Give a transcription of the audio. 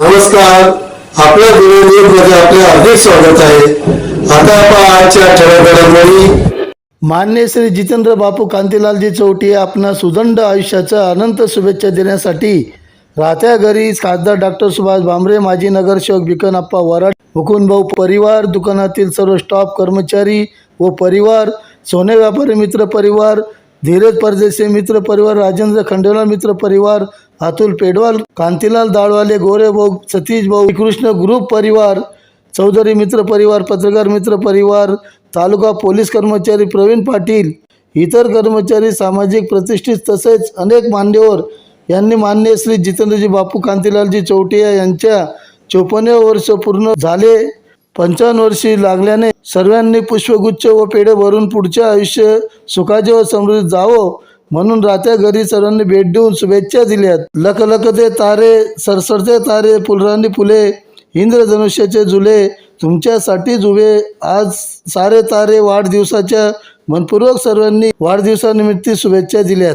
नमस्कार. आपल्या मध्ये आपले हार्दिक स्वागत आहे. आता आपण आजच्या ठळक मान्य श्री जितेंद्र बापू कांतीलालजी चौटी आपणा सुदंड आयुष्याचा अनंत शुभेच्छा देण्यासाठी राहत्या घरी खासदार डॉक्टर सुभाष भामरे माजी नगरसेवक बिकनप्पा वराड मुकुंदभाऊ परिवार दुकानातील सर्व स्टाफ कर्मचारी व परिवार सोने व्यापारी मित्र परिवार धीरज परदेशी मित्र परिवार राजेंद्र खंडेलाल मित्र परिवार अतुल पेडवाल कांतीलाल दाळवाले गोरे भाऊ सतीश भाऊ कृष्ण ग्रुप परिवार चौधरी मित्र परिवार पत्रकार मित्र परिवार तालुका पोलीस कर्मचारी प्रवीण पाटील इतर कर्मचारी सामाजिक प्रतिष्ठित तसेच अनेक मान्यवर यांनी मान्य श्री जितेंद्रजी बापू कांतीलालजी चौटिया यांच्या चोपन्न वर्ष पूर्ण झाले. पंचावन्न वर्षी लागल्याने सर्वांनी पुष्पगुच्छ व पेढे भरून पुढचे आयुष्य सुखाचे व समृद्ध जावं. म्हणून राहत्या घरी सर्वांनी भेट देऊन शुभेच्छा दिल्यात. लखलखते तारे सरसरते तारे फुलराणी फुले इंद्रधनुष्याचे झुले तुमच्यासाठी जुवे आज सारे तारे वाढदिवसाच्या मनपूर्वक सर्वांनी वाढदिवसानिमित्त शुभेच्छा दिल्यात.